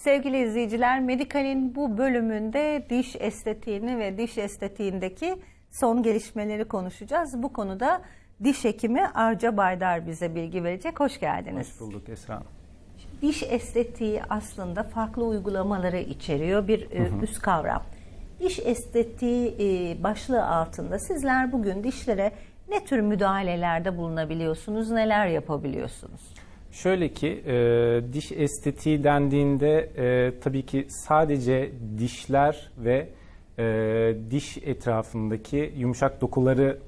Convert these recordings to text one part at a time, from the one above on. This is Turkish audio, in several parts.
Sevgili izleyiciler, Medikal'in bu bölümünde diş estetiğini ve diş estetiğindeki son gelişmeleri konuşacağız. Bu konuda diş hekimi Arca Baydar bize bilgi verecek. Hoş geldiniz. Hoş bulduk Esra Hanım. Diş estetiği aslında farklı uygulamaları içeriyor bir e, üst kavram. Diş estetiği e, başlığı altında sizler bugün dişlere ne tür müdahalelerde bulunabiliyorsunuz, neler yapabiliyorsunuz? Şöyle ki e, diş estetiği dendiğinde e, tabii ki sadece dişler ve e, diş etrafındaki yumuşak dokuları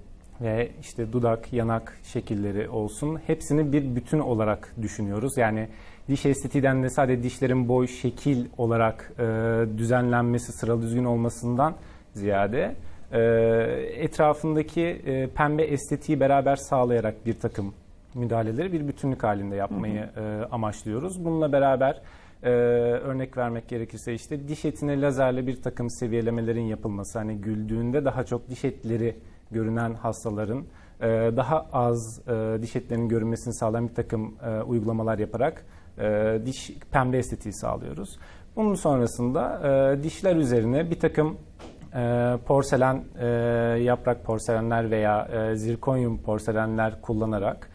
ve işte dudak, yanak şekilleri olsun hepsini bir bütün olarak düşünüyoruz. Yani diş estetiği dendiğinde sadece dişlerin boy, şekil olarak e, düzenlenmesi, sıralı düzgün olmasından ziyade e, etrafındaki e, pembe estetiği beraber sağlayarak bir takım müdahaleleri bir bütünlük halinde yapmayı e, amaçlıyoruz. Bununla beraber e, örnek vermek gerekirse işte diş etine lazerle bir takım seviyelemelerin yapılması. Hani güldüğünde daha çok diş etleri görünen hastaların e, daha az e, diş etlerinin görünmesini sağlayan bir takım e, uygulamalar yaparak e, diş pembe estetiği sağlıyoruz. Bunun sonrasında e, dişler üzerine bir takım e, porselen e, yaprak porselenler veya e, zirkonyum porselenler kullanarak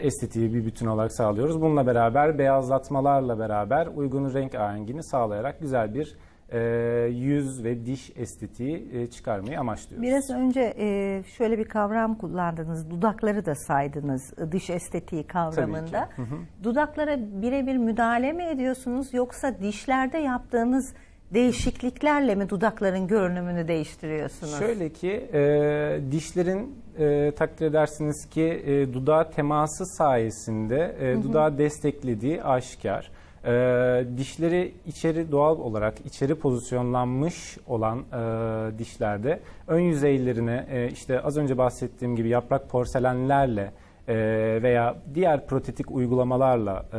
estetiği bir bütün olarak sağlıyoruz. Bununla beraber beyazlatmalarla beraber uygun renk ahengini sağlayarak güzel bir e, yüz ve diş estetiği e, çıkarmayı amaçlıyoruz. Biraz önce e, şöyle bir kavram kullandınız, dudakları da saydınız e, diş estetiği kavramında. Dudaklara birebir müdahale mi ediyorsunuz yoksa dişlerde yaptığınız değişikliklerle mi dudakların görünümünü değiştiriyorsunuz? Şöyle ki e, dişlerin e, takdir edersiniz ki e, dudağa teması sayesinde e, dudağı desteklediği aşikar. E, dişleri içeri doğal olarak içeri pozisyonlanmış olan e, dişlerde ön yüzeylerine e, işte az önce bahsettiğim gibi yaprak porselenlerle e, veya diğer protetik uygulamalarla e,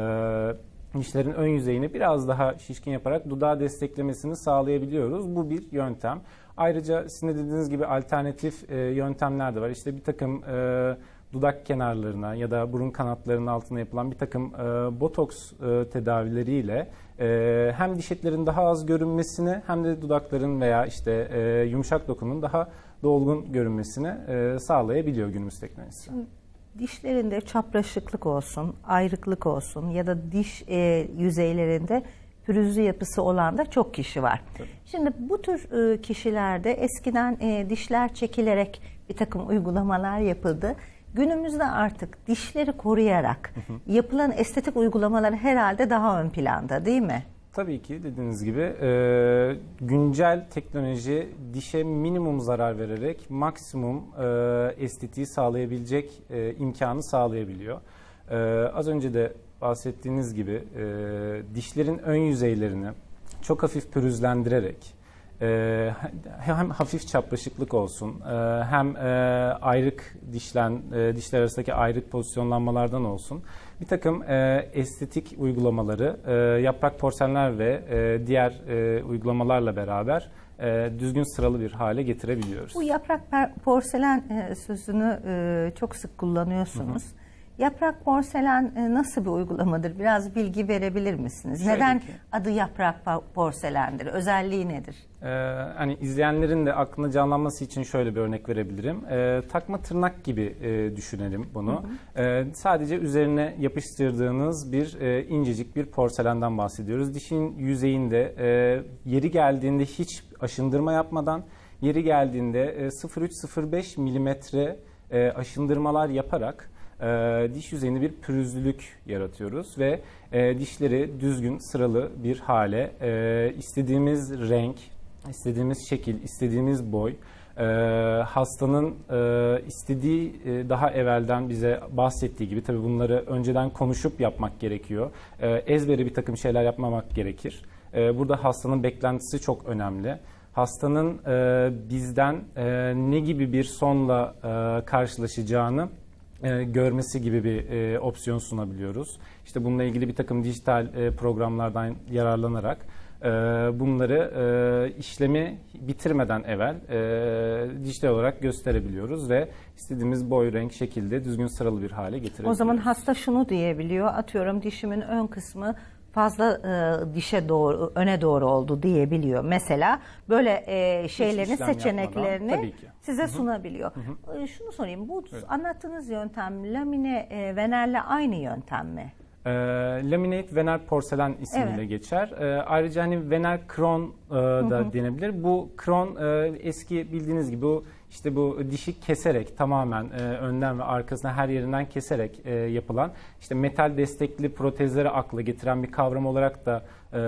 dişlerin ön yüzeyini biraz daha şişkin yaparak dudağı desteklemesini sağlayabiliyoruz. Bu bir yöntem. Ayrıca sizin de dediğiniz gibi alternatif e, yöntemler de var. İşte bir takım e, dudak kenarlarına ya da burun kanatlarının altına yapılan bir takım e, botoks e, tedavileriyle e, hem diş etlerin daha az görünmesini hem de dudakların veya işte e, yumuşak dokunun daha dolgun görünmesini e, sağlayabiliyor günümüz teknolojisi. Dişlerinde çapraşıklık olsun, ayrıklık olsun ya da diş e, yüzeylerinde pürüzlü yapısı olan da çok kişi var. Şimdi bu tür e, kişilerde eskiden e, dişler çekilerek bir takım uygulamalar yapıldı. Günümüzde artık dişleri koruyarak yapılan estetik uygulamalar herhalde daha ön planda değil mi? Tabii ki dediğiniz gibi e, güncel teknoloji dişe minimum zarar vererek maksimum e, estetiği sağlayabilecek e, imkanı sağlayabiliyor. E, az önce de bahsettiğiniz gibi e, dişlerin ön yüzeylerini çok hafif pürüzlendirerek e, hem hafif çapraşıklık olsun e, hem e, ayrık dişlen e, dişler arasındaki ayrık pozisyonlanmalardan olsun bir takım e, estetik uygulamaları e, yaprak porselenler ve e, diğer e, uygulamalarla beraber e, düzgün sıralı bir hale getirebiliyoruz. Bu yaprak porselen e, sözünü e, çok sık kullanıyorsunuz. Yaprak porselen e, nasıl bir uygulamadır? Biraz bilgi verebilir misiniz? Şöyle Neden ki- adı yaprak porselendir? Özelliği nedir? Ee, hani izleyenlerin de aklına canlanması için şöyle bir örnek verebilirim. Ee, takma tırnak gibi e, düşünelim bunu. Ee, sadece üzerine yapıştırdığınız bir e, incecik bir porselenden bahsediyoruz. Dişin yüzeyinde e, yeri geldiğinde hiç aşındırma yapmadan, yeri geldiğinde e, 0,3-0,5 milimetre e, aşındırmalar yaparak e, diş yüzeyinde bir pürüzlülük yaratıyoruz ve e, dişleri düzgün sıralı bir hale e, istediğimiz renk, istediğimiz şekil, istediğimiz boy e, hastanın e, istediği e, daha evvelden bize bahsettiği gibi tabii bunları önceden konuşup yapmak gerekiyor. E, ezbere bir takım şeyler yapmamak gerekir. E, burada hastanın beklentisi çok önemli hastanın e, bizden e, ne gibi bir sonla e, karşılaşacağını e, görmesi gibi bir e, opsiyon sunabiliyoruz. İşte bununla ilgili bir takım dijital e, programlardan yararlanarak e, bunları e, işlemi bitirmeden evvel e, dijital olarak gösterebiliyoruz ve istediğimiz boy, renk, şekilde düzgün sıralı bir hale getirebiliyoruz. O zaman hasta şunu diyebiliyor. Atıyorum dişimin ön kısmı fazla e, dişe doğru öne doğru oldu diyebiliyor. Mesela böyle e, şeylerin seçeneklerini yapmadan, size sunabiliyor. E, şunu sorayım. Bu anlattığınız yöntem lamine e, venerle aynı yöntem mi? E, laminate vener porselen ismiyle Evet. geçer. E, ayrıca hani vener kron e, da denebilir. Bu kron e, eski bildiğiniz gibi bu işte bu dişi keserek tamamen e, önden ve arkasına her yerinden keserek e, yapılan işte metal destekli protezleri akla getiren bir kavram olarak da e,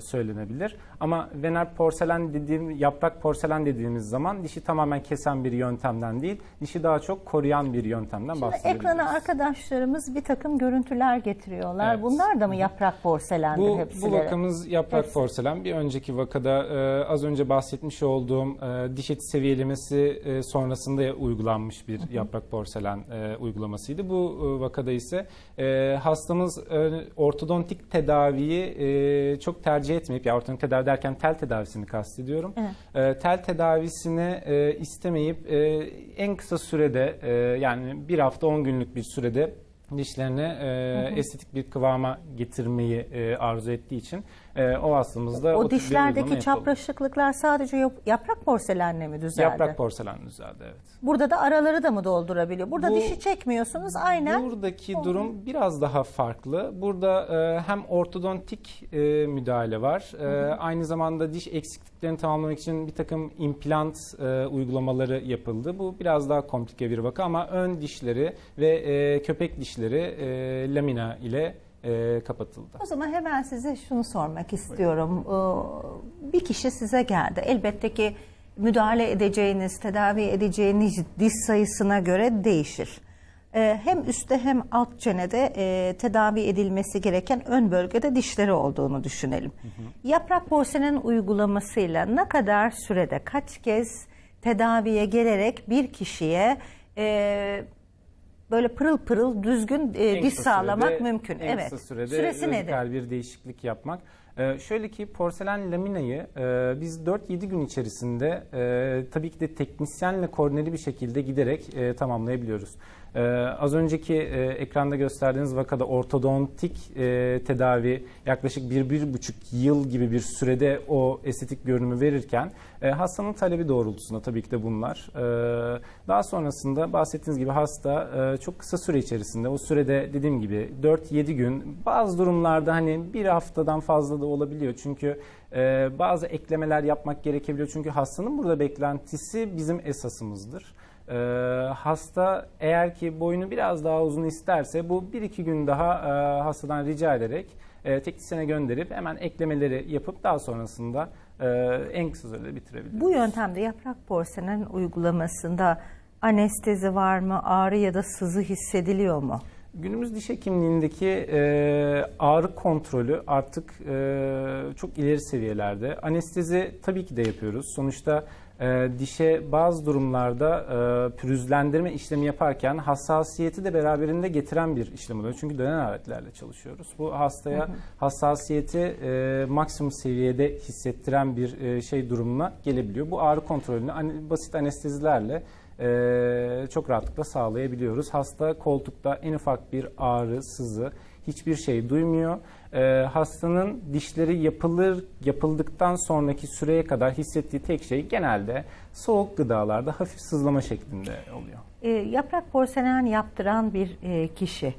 söylenebilir. Ama vener porselen dediğim yaprak porselen dediğimiz zaman dişi tamamen kesen bir yöntemden değil, dişi daha çok koruyan bir yöntemden Şimdi bahsedebiliriz. ekrana arkadaşlarımız bir takım görüntüler getiriyorlar. Evet. Bunlar da mı yaprak porselendir Bu, hepsi? bu vakamız yaprak Hepsi. porselen. Bir önceki vakada e, az önce bahsetmiş olduğum e, diş eti seviyelemesi e, sonrasında uygulanmış bir yaprak porselen e, uygulamasıydı. Bu e, vakada ise e, hastamız e, ortodontik tedaviyi e, çok tercih etmeyip, ya ortodontik tedavi derken tel tedavisini kastediyorum. E, tel tedavisini e, istemeyip e, en kısa sürede e, yani bir hafta 10 günlük bir sürede dişlerini e, estetik bir kıvama getirmeyi e, arzu ettiği için e, o hastamızda O bir dişlerdeki çapraşıklıklar sadece yap- yaprak porselenle mi düzeldi? Yaprak porselen düzeldi evet. Burada da araları da mı doldurabiliyor? Burada Bu- dişi çekmiyorsunuz aynen. Buradaki durum biraz daha farklı. Burada e, hem ortodontik e, müdahale var. E, aynı zamanda diş eksikliklerini tamamlamak için bir takım implant e, uygulamaları yapıldı. Bu biraz daha komplike bir vaka ama ön dişleri ve e, köpek dişleri e, lamina ile e, kapatıldı. O zaman hemen size şunu sormak istiyorum. Ee, Bir kişi size geldi. Elbette ki müdahale edeceğiniz, tedavi edeceğiniz diş sayısına göre değişir. Ee, Hem üstte hem alt çenede e, tedavi edilmesi gereken ön bölgede dişleri olduğunu düşünelim. Yaprak porselen uygulamasıyla ne kadar sürede, kaç kez tedaviye gelerek bir kişiye e, böyle pırıl pırıl düzgün e, En diş kısa sağlamak sürede- mümkün. En evet. kısa sürede Süresi nedir? radikal bir değişiklik yapmak. Ee, şöyle ki porselen laminayı e, biz 4-7 gün içerisinde e, tabii ki de teknisyenle koordineli bir şekilde giderek e, tamamlayabiliyoruz. Ee, az önceki e, ekranda gösterdiğiniz vakada ortodontik e, tedavi yaklaşık 1-1,5 yıl gibi bir sürede o estetik görünümü verirken e, hastanın talebi doğrultusunda tabii ki de bunlar. Ee, daha sonrasında bahsettiğiniz gibi hasta e, çok kısa süre içerisinde o sürede dediğim gibi 4-7 gün bazı durumlarda hani bir haftadan fazla da olabiliyor. Çünkü e, bazı eklemeler yapmak gerekebiliyor. Çünkü hastanın burada beklentisi bizim esasımızdır. Ee, hasta eğer ki boyunu biraz daha uzun isterse bu 1-2 gün daha e, hastadan rica ederek e, teknisyene gönderip hemen eklemeleri yapıp daha sonrasında e, en kısa sürede bitirebiliriz. Bu yöntemde yaprak porselen uygulamasında anestezi var mı? Ağrı ya da sızı hissediliyor mu? Günümüz diş hekimliğindeki e, ağrı kontrolü artık e, çok ileri seviyelerde. Anestezi tabii ki de yapıyoruz. Sonuçta e, dişe bazı durumlarda e, pürüzlendirme işlemi yaparken hassasiyeti de beraberinde getiren bir işlem oluyor. Çünkü dönen aletlerle çalışıyoruz. Bu hastaya hassasiyeti e, maksimum seviyede hissettiren bir e, şey durumuna gelebiliyor. Bu ağrı kontrolünü ane- basit anestezilerle e, çok rahatlıkla sağlayabiliyoruz. Hasta koltukta en ufak bir ağrı, sızı, hiçbir şey duymuyor. E, hastanın dişleri yapılır yapıldıktan sonraki süreye kadar hissettiği tek şey genelde soğuk gıdalarda hafif sızlama şeklinde oluyor. Ee, yaprak porselen yaptıran bir e, kişi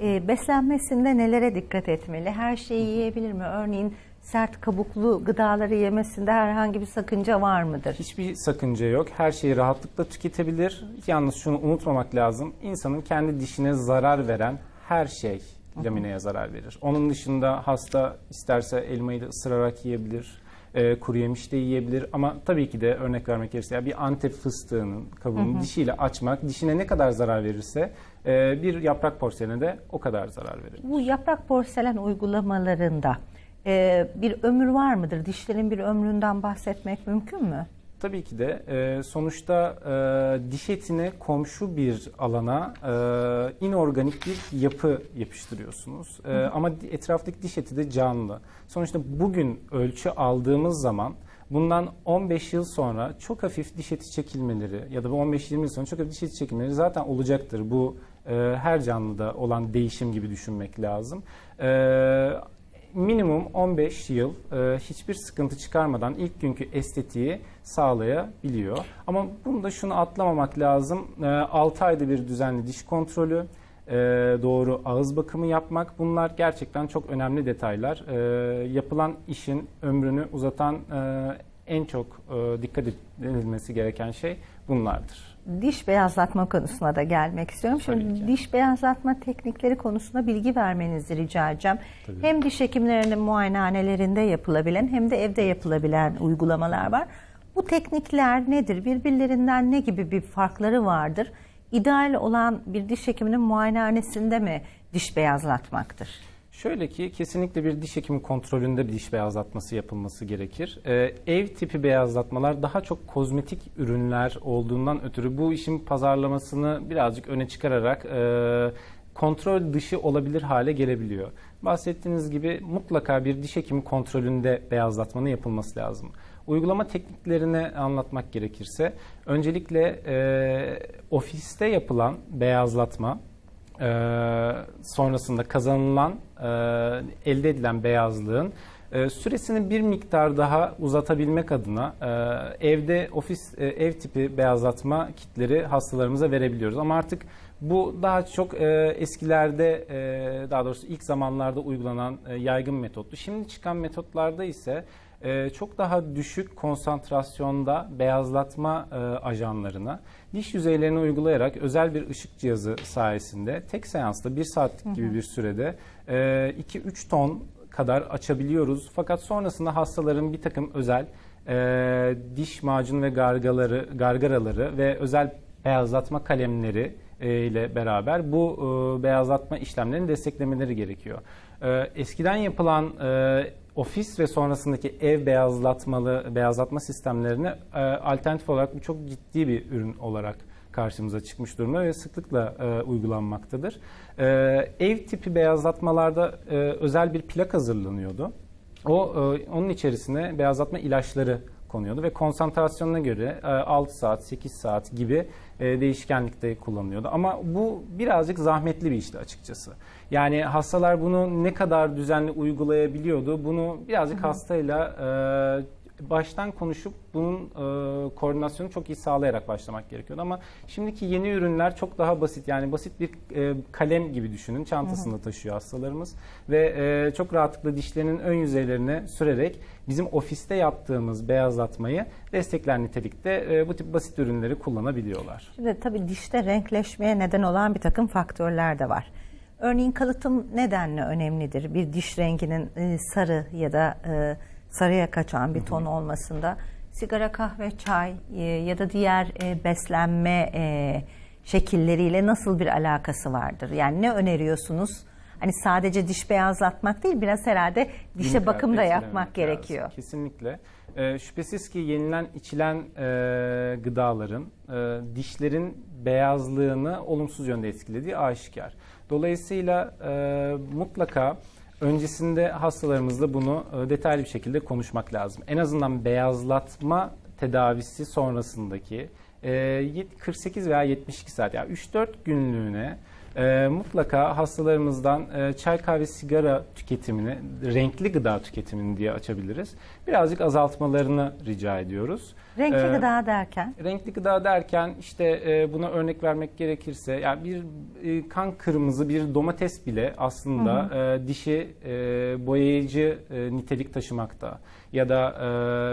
e, beslenmesinde nelere dikkat etmeli? Her şeyi yiyebilir mi? Örneğin sert kabuklu gıdaları yemesinde herhangi bir sakınca var mıdır? Hiçbir sakınca yok. Her şeyi rahatlıkla tüketebilir. Yalnız şunu unutmamak lazım. İnsanın kendi dişine zarar veren her şey lamineye zarar verir. Onun dışında hasta isterse elmayı da ısırarak yiyebilir. e, kuru yemiş de yiyebilir ama tabii ki de örnek vermek gerekirse bir antep fıstığının kabuğunu dişiyle açmak dişine ne kadar zarar verirse e, bir yaprak porseline de o kadar zarar verir. Bu yaprak porselen uygulamalarında e, bir ömür var mıdır? Dişlerin bir ömründen bahsetmek mümkün mü? Tabii ki de e, sonuçta e, diş etine komşu bir alana e, inorganik bir yapı yapıştırıyorsunuz. E, ama etraftaki diş eti de canlı. Sonuçta bugün ölçü aldığımız zaman bundan 15 yıl sonra çok hafif diş eti çekilmeleri ya da bu 15-20 yıl sonra çok hafif diş eti çekilmeleri zaten olacaktır. Bu e, her canlıda olan değişim gibi düşünmek lazım. E, minimum 15 yıl e, hiçbir sıkıntı çıkarmadan ilk günkü estetiği sağlayabiliyor. Ama bunu da şunu atlamamak lazım. E, 6 ayda bir düzenli diş kontrolü, e, doğru ağız bakımı yapmak bunlar gerçekten çok önemli detaylar. E, yapılan işin ömrünü uzatan e, en çok e, dikkat edilmesi gereken şey bunlardır. Diş beyazlatma konusuna da gelmek istiyorum. Şimdi diş beyazlatma teknikleri konusunda bilgi vermenizi rica edeceğim. Tabii. Hem diş hekimlerinin muayenehanelerinde yapılabilen hem de evde yapılabilen uygulamalar var. Bu teknikler nedir? Birbirlerinden ne gibi bir farkları vardır? İdeal olan bir diş hekiminin muayenehanesinde mi diş beyazlatmaktır? Şöyle ki kesinlikle bir diş hekimi kontrolünde bir diş beyazlatması yapılması gerekir. Ee, ev tipi beyazlatmalar daha çok kozmetik ürünler olduğundan ötürü bu işin pazarlamasını birazcık öne çıkararak e, kontrol dışı olabilir hale gelebiliyor. Bahsettiğiniz gibi mutlaka bir diş hekimi kontrolünde beyazlatmanın yapılması lazım. Uygulama tekniklerini anlatmak gerekirse öncelikle e, ofiste yapılan beyazlatma ee, sonrasında kazanılan, e, elde edilen beyazlığın e, süresini bir miktar daha uzatabilmek adına e, evde ofis e, ev tipi beyazlatma kitleri hastalarımıza verebiliyoruz. Ama artık bu daha çok e, eskilerde e, daha doğrusu ilk zamanlarda uygulanan e, yaygın metottu. Şimdi çıkan metotlarda ise e, çok daha düşük konsantrasyonda beyazlatma e, ajanlarına diş yüzeylerine uygulayarak özel bir ışık cihazı sayesinde tek seansta bir saatlik gibi bir sürede 2-3 ton kadar açabiliyoruz. Fakat sonrasında hastaların bir takım özel e, diş macunu ve gargaları, gargaraları ve özel beyazlatma kalemleri e, ile beraber bu e, beyazlatma işlemlerini desteklemeleri gerekiyor. E, eskiden yapılan e, ofis ve sonrasındaki ev beyazlatmalı beyazlatma sistemlerine e, alternatif olarak bu çok ciddi bir ürün olarak karşımıza çıkmış durumda ve sıklıkla e, uygulanmaktadır. E, ev tipi beyazlatmalarda e, özel bir plak hazırlanıyordu. O e, onun içerisine beyazlatma ilaçları konuyordu ve konsantrasyonuna göre e, 6 saat, 8 saat gibi e, değişkenlikte kullanılıyordu. Ama bu birazcık zahmetli bir işti açıkçası. Yani hastalar bunu ne kadar düzenli uygulayabiliyordu, bunu birazcık hastayla e, baştan konuşup bunun e, koordinasyonu çok iyi sağlayarak başlamak gerekiyordu. Ama şimdiki yeni ürünler çok daha basit. Yani basit bir e, kalem gibi düşünün. Çantasında taşıyor hastalarımız. Ve e, çok rahatlıkla dişlerinin ön yüzeylerine sürerek bizim ofiste yaptığımız beyazlatmayı destekler nitelikte e, bu tip basit ürünleri kullanabiliyorlar. Şimdi tabii dişte renkleşmeye neden olan bir takım faktörler de var. Örneğin kalıtım nedenle önemlidir. Bir diş renginin e, sarı ya da e, sarıya kaçan bir ton olmasında sigara, kahve, çay e, ya da diğer e, beslenme e, şekilleriyle nasıl bir alakası vardır? Yani ne öneriyorsunuz? Hani sadece diş beyazlatmak değil biraz herhalde dişe Günlük bakım da yapmak etkilememek gerekiyor. lazım. Kesinlikle. Ee, şüphesiz ki yenilen içilen e, gıdaların e, dişlerin beyazlığını olumsuz yönde etkilediği aşikar. Dolayısıyla e, mutlaka öncesinde hastalarımızla bunu e, detaylı bir şekilde konuşmak lazım. En azından beyazlatma tedavisi sonrasındaki e, yet- 48 veya 72 saat yani 3-4 günlüğüne e, mutlaka hastalarımızdan e, çay kahve sigara tüketimini renkli gıda tüketimini diye açabiliriz. Birazcık azaltmalarını rica ediyoruz. Renkli Ee, gıda derken Renkli gıda derken işte e, buna örnek vermek gerekirse yani bir e, kan kırmızı bir domates bile aslında e, dişi e, boyayıcı e, nitelik taşımakta ya da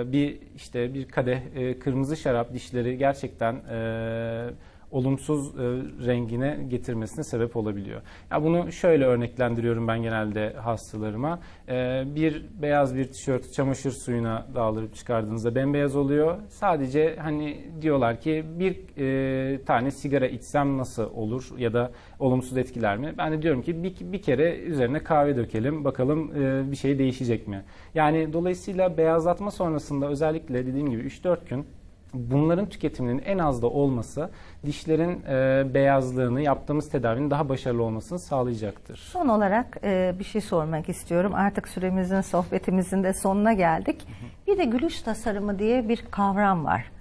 e, bir işte bir kadeh e, kırmızı şarap dişleri gerçekten e, olumsuz e, rengine getirmesine sebep olabiliyor. Ya bunu şöyle örneklendiriyorum ben genelde hastalarıma. E, bir beyaz bir tişört çamaşır suyuna daldırıp çıkardığınızda bembeyaz oluyor. Sadece hani diyorlar ki bir e, tane sigara içsem nasıl olur ya da olumsuz etkiler mi? Ben de diyorum ki bir, bir kere üzerine kahve dökelim bakalım e, bir şey değişecek mi? Yani dolayısıyla beyazlatma sonrasında özellikle dediğim gibi 3-4 gün Bunların tüketiminin en az da olması dişlerin e, beyazlığını yaptığımız tedavinin daha başarılı olmasını sağlayacaktır. Son olarak e, bir şey sormak istiyorum. Artık süremizin, sohbetimizin de sonuna geldik. Bir de gülüş tasarımı diye bir kavram var.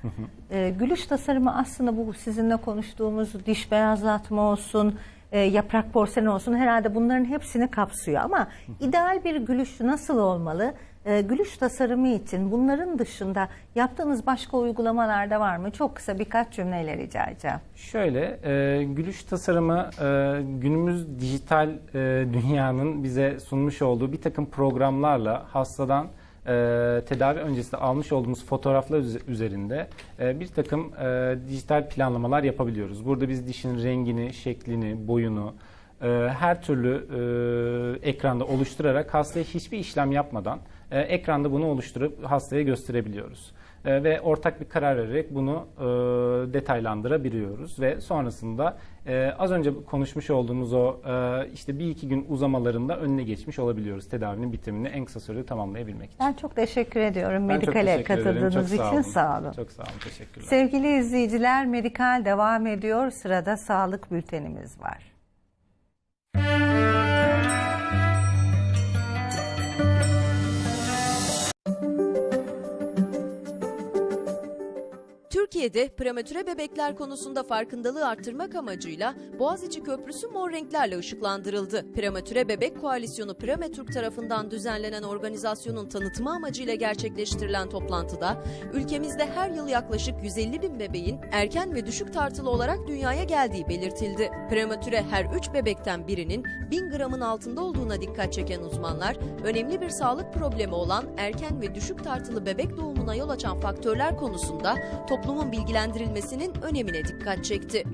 E, gülüş tasarımı aslında bu sizinle konuştuğumuz diş beyazlatma olsun, e, yaprak porselen olsun herhalde bunların hepsini kapsıyor. Ama ideal bir gülüş nasıl olmalı? E, gülüş tasarımı için bunların dışında yaptığınız başka uygulamalar da var mı? Çok kısa birkaç cümleyle rica edeceğim. Şöyle, e, gülüş tasarımı e, günümüz dijital e, dünyanın bize sunmuş olduğu bir takım programlarla hastadan e, tedavi öncesinde almış olduğumuz fotoğraflar üze- üzerinde e, bir takım e, dijital planlamalar yapabiliyoruz. Burada biz dişin rengini, şeklini, boyunu e, her türlü e, ekranda oluşturarak hastaya hiçbir işlem yapmadan e, ekranda bunu oluşturup hastaya gösterebiliyoruz. E, ve ortak bir karar vererek bunu e, detaylandırabiliyoruz ve sonrasında e, az önce konuşmuş olduğumuz o e, işte bir iki gün uzamalarında önüne geçmiş olabiliyoruz tedavinin bitimini en kısa sürede tamamlayabilmek için. Ben çok teşekkür ediyorum Ben Medikal'e teşekkür katıldığınız Çok için sağ olun. Çok sağ olun. Teşekkürler. Sevgili izleyiciler Medikal devam ediyor. Sırada sağlık bültenimiz var. Türkiye'de prematüre bebekler konusunda farkındalığı arttırmak amacıyla Boğaziçi Köprüsü mor renklerle ışıklandırıldı. Prematüre Bebek Koalisyonu Prematürk tarafından düzenlenen organizasyonun tanıtımı amacıyla gerçekleştirilen toplantıda ülkemizde her yıl yaklaşık 150 bin bebeğin erken ve düşük tartılı olarak dünyaya geldiği belirtildi. Prematüre her 3 bebekten birinin 1000 gramın altında olduğuna dikkat çeken uzmanlar, önemli bir sağlık problemi olan erken ve düşük tartılı bebek doğumuna yol açan faktörler konusunda toplumun bilgilendirilmesinin önemine dikkat çekti.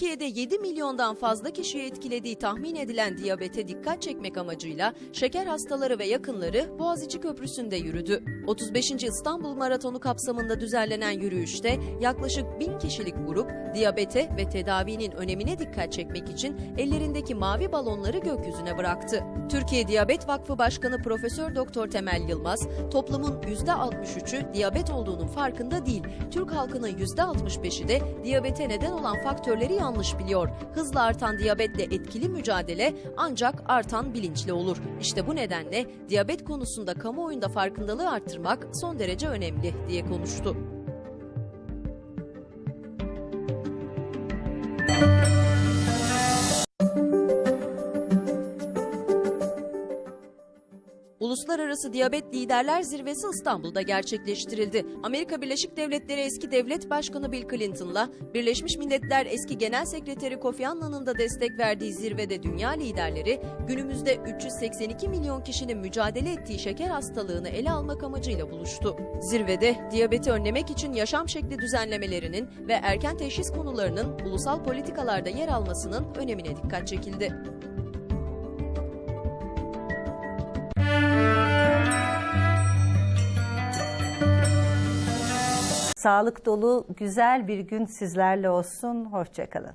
Türkiye'de 7 milyondan fazla kişiyi etkilediği tahmin edilen diyabete dikkat çekmek amacıyla şeker hastaları ve yakınları Boğaziçi Köprüsü'nde yürüdü. 35. İstanbul Maratonu kapsamında düzenlenen yürüyüşte yaklaşık 1000 kişilik grup diyabete ve tedavinin önemine dikkat çekmek için ellerindeki mavi balonları gökyüzüne bıraktı. Türkiye Diyabet Vakfı Başkanı Profesör Doktor Temel Yılmaz, toplumun %63'ü diyabet olduğunun farkında değil. Türk halkının %65'i de diyabete neden olan faktörleri yanlış biliyor. Hızla artan diyabetle etkili mücadele ancak artan bilinçli olur. İşte bu nedenle diyabet konusunda kamuoyunda farkındalığı arttırmak son derece önemli diye konuştu. Uluslararası Diyabet Liderler Zirvesi İstanbul'da gerçekleştirildi. Amerika Birleşik Devletleri eski devlet başkanı Bill Clinton'la Birleşmiş Milletler eski genel sekreteri Kofi Annan'ın da destek verdiği zirvede dünya liderleri günümüzde 382 milyon kişinin mücadele ettiği şeker hastalığını ele almak amacıyla buluştu. Zirvede diyabeti önlemek için yaşam şekli düzenlemelerinin ve erken teşhis konularının ulusal politikalarda yer almasının önemine dikkat çekildi. Sağlık dolu güzel bir gün sizlerle olsun. Hoşçakalın.